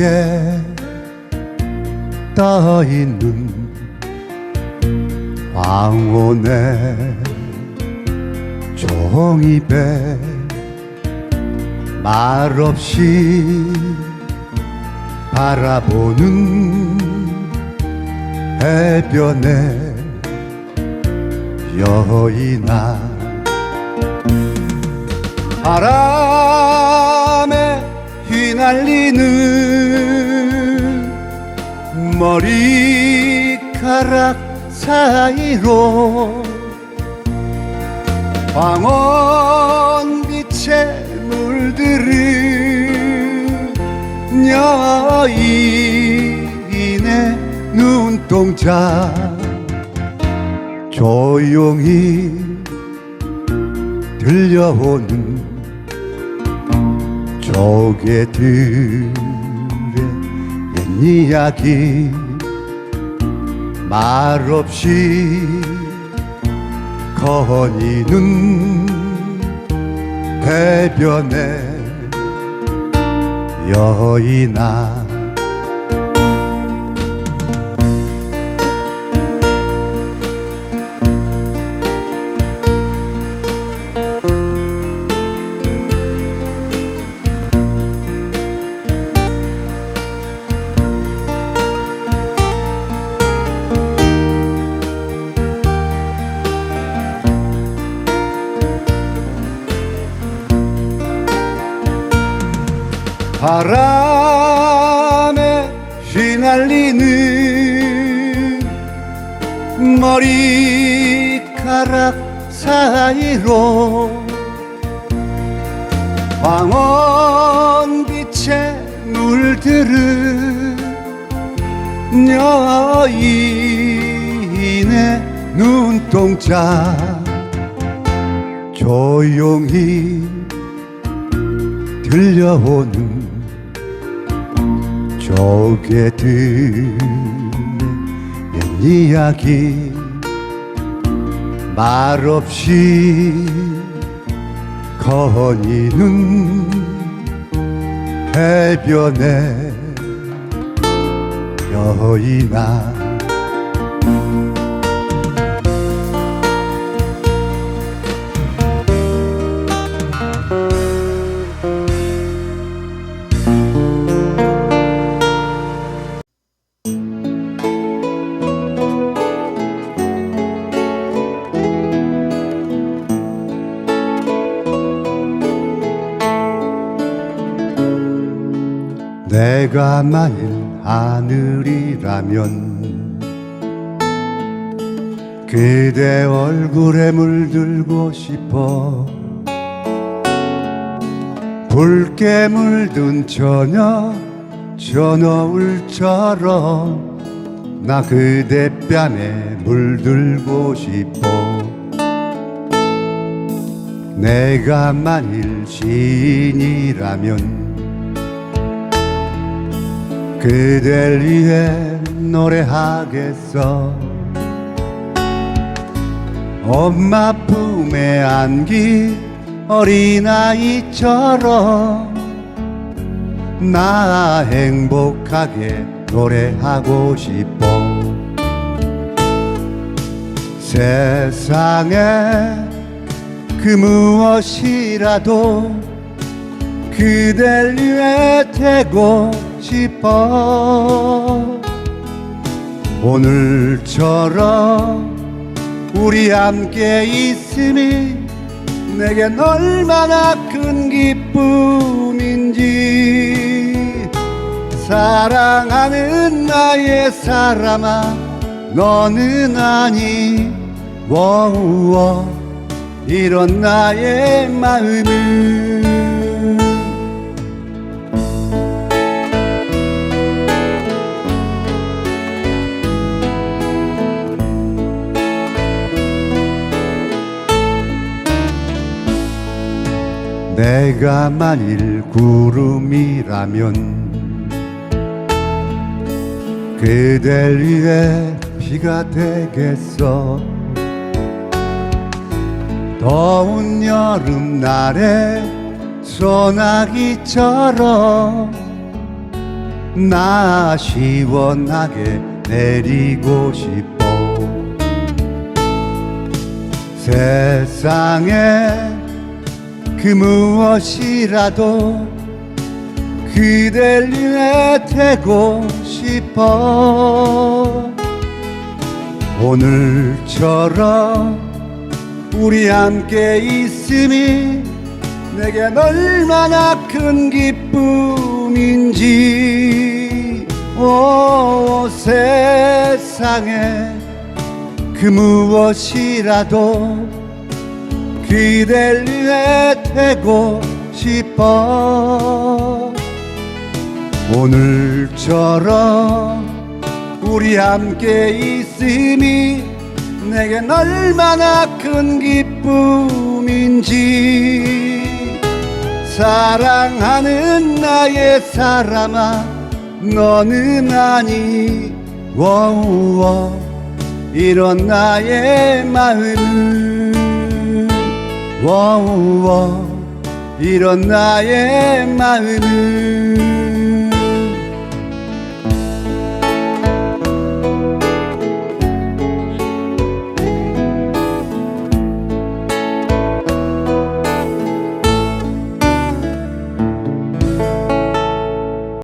위에 떠 있는 황혼의 종이배 말없이 바라보는 해변의 여인아. 바람에 휘날리는 머리카락 사이로 황혼빛에 물들은 여인의 눈동자. 조용히 들려오는 조개들의 옛 이야기 말없이 거니는 해변의 여인아 바람에 휘날리는 머리카락 사이로 황혼빛에 물들은 여인의 눈동자 조용히 들려오는 조개들의 옛 이야기. 말없이 거니는 해변의 여인아 내가 만일 하늘이라면 그대 얼굴에 물들고 싶어 붉게 물든 저녁 저 노을처럼 나 그대 뺨에 물들고 싶어 내가 만일 시인이라면 그댈 위해 노래하겠어. 엄마 품에 안긴 어린아이처럼 나 행복하게 노래하고 싶어. 세상에 그 무엇이라도 그댈 위해 되고 싶어. 오늘처럼 우리 함께 있음이 내겐 얼마나 큰 기쁨인지. 사랑하는 나의 사람아 너는 아니 워우워. 이런 나의 마음은 내가 만일 구름이라면 그댈 위해 비가 되겠어. 더운 여름날에 소나기처럼 나 시원하게 내리고 싶어. 세상에 그 무엇이라도 그댈 위해 되고 싶어. 오늘처럼 우리 함께 있음이 내겐 얼마나 큰 기쁨인지 오 세상에 그 무엇이라도 그댈 위해 되고 싶어. 오늘처럼 우리 함께 있음이 내겐 얼마나 큰 기쁨인지. 사랑하는 나의 사람아 너는 아니 워우워. 이런 나의 마음은 워우워 이런 나의 마음은